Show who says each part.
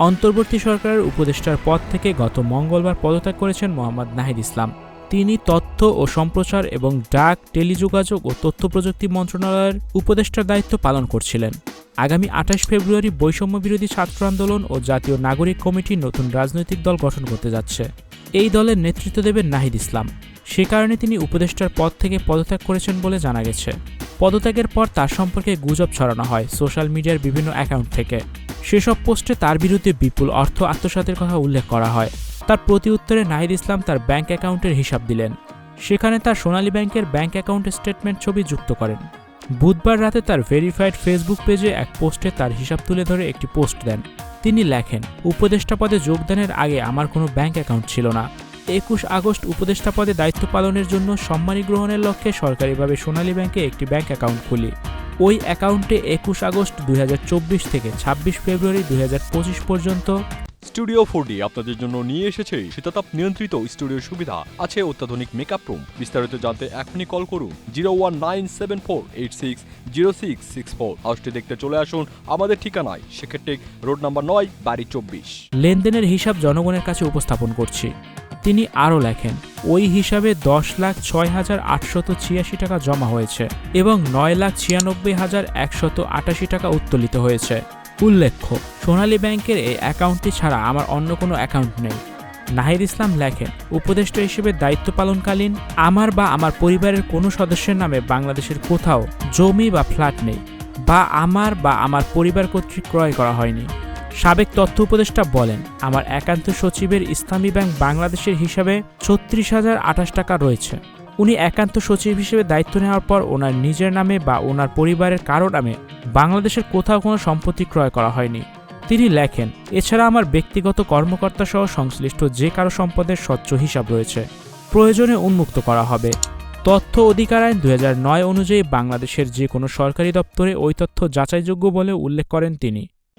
Speaker 1: অন্তর্বর্তী সরকারের উপদেষ্টার পদ থেকে গত মঙ্গলবার পদত্যাগ করেছেন মোহাম্মদ নাহিদ ইসলাম। তিনি তথ্য ও সম্প্রচার এবং ডাক, টেলিযোগাযোগ ও তথ্য প্রযুক্তি মন্ত্রণালয়ের উপদেষ্টার দায়িত্ব পালন করছিলেন। আগামী আঠাশ ফেব্রুয়ারি বৈষম্য বিরোধী ছাত্র আন্দোলন ও জাতীয় নাগরিক কমিটি নতুন রাজনৈতিক দল গঠন করতে যাচ্ছে। এই দলের নেতৃত্ব দেবেন নাহিদ ইসলাম। সে কারণে তিনি উপদেষ্টার পদ থেকে পদত্যাগ করেছেন বলে জানা গেছে। পদত্যাগের পর তার সম্পর্কে গুজব ছড়ানো হয় সোশ্যাল মিডিয়ার বিভিন্ন অ্যাকাউন্ট থেকে। সেসব পোস্টে তার বিরুদ্ধে বিপুল অর্থ আত্মসাতের কথা উল্লেখ করা হয়। তার প্রতি উত্তরে নাহিদ ইসলাম তার ব্যাংক অ্যাকাউন্টের হিসাব দিলেন। সেখানে তার সোনালী ব্যাংকের ব্যাংক অ্যাকাউন্ট স্টেটমেন্ট ছবি যুক্ত করেন। বুধবার রাতে তার ভেরিফাইড ফেসবুক পেজে এক পোস্টে তার হিসাব তুলে ধরে একটি পোস্ট দেন। তিনি লেখেন, উপদেষ্টা পদে যোগদানের আগে আমার কোনো ব্যাংক অ্যাকাউন্ট ছিল না। একুশ আগস্ট উপদেষ্টা পদে দায়িত্ব পালনের জন্য সম্মানী গ্রহণের লক্ষ্যে সরকারিভাবে সোনালী ব্যাংকে একটি ব্যাংক অ্যাকাউন্ট খুলি। ওই অ্যাকাউন্টে একুশ আগস্ট দুই হাজার চব্বিশ থেকে ছাব্বিশ ফেব্রুয়ারি দুই হাজার পঁচিশ পর্যন্ত।
Speaker 2: স্টুডিও ফোর ডি আপনাদের জন্য নিয়ে এসেছে শীতাতাপ নিয়ন্ত্রিত স্টুডিও সুবিধা। আছে অত্যাধুনিক মেকআপ রুম বিস্তারিত জানতে এখনই কল করুন zero one nine seven four eight six zero six six four হাউসটি দেখতে চলে আসুন আমাদের ঠিকানায়। সেক্ষেত্রে রোড নাম্বার নয় বাড়ি চব্বিশ।
Speaker 1: লেনদেনের হিসাব জনগণের কাছে উপস্থাপন করছি। তিনি আরও লেখেন, ওই হিসাবে দশ লাখ ছয় হাজার আটশত ছিয়াশি টাকা জমা হয়েছে এবং নয় লাখ ছিয়ানব্বই হাজার একশত আটাশি টাকা উত্তোলিত হয়েছে। উল্লেখ্য, সোনালী ব্যাংকের এই অ্যাকাউন্টটি ছাড়া আমার অন্য কোনো অ্যাকাউন্ট নেই। নাহিদ ইসলাম লেখেন, উপদেষ্টা হিসেবে দায়িত্ব পালনকালীন আমার বা আমার পরিবারের কোনো সদস্যের নামে বাংলাদেশের কোথাও জমি বা ফ্ল্যাট নেই বা আমার বা আমার পরিবার কর্তৃক ক্রয় করা হয়নি। সাবেক তথ্য উপদেষ্টা বলেন, আমার একান্ত সচিবের ইসলামী ব্যাংক বাংলাদেশের হিসাবে ছত্রিশ হাজার আঠাশ টাকা রয়েছে। উনি একান্ত সচিব হিসেবে দায়িত্ব নেওয়ার পর ওনার নিজের নামে বা ওনার পরিবারের কারও নামে বাংলাদেশের কোথাও কোনো সম্পত্তি ক্রয় করা হয়নি। তিনি লেখেন, এছাড়া আমার ব্যক্তিগত কর্মকর্তা সহ সংশ্লিষ্ট যে কারও সম্পদের স্বচ্ছ হিসাব রয়েছে, প্রয়োজনে উন্মুক্ত করা হবে। তথ্য অধিকার আইন দু হাজার নয় অনুযায়ী বাংলাদেশের যে কোনো সরকারি দপ্তরে ওই তথ্য যাচাইযোগ্য বলে উল্লেখ করেন তিনি।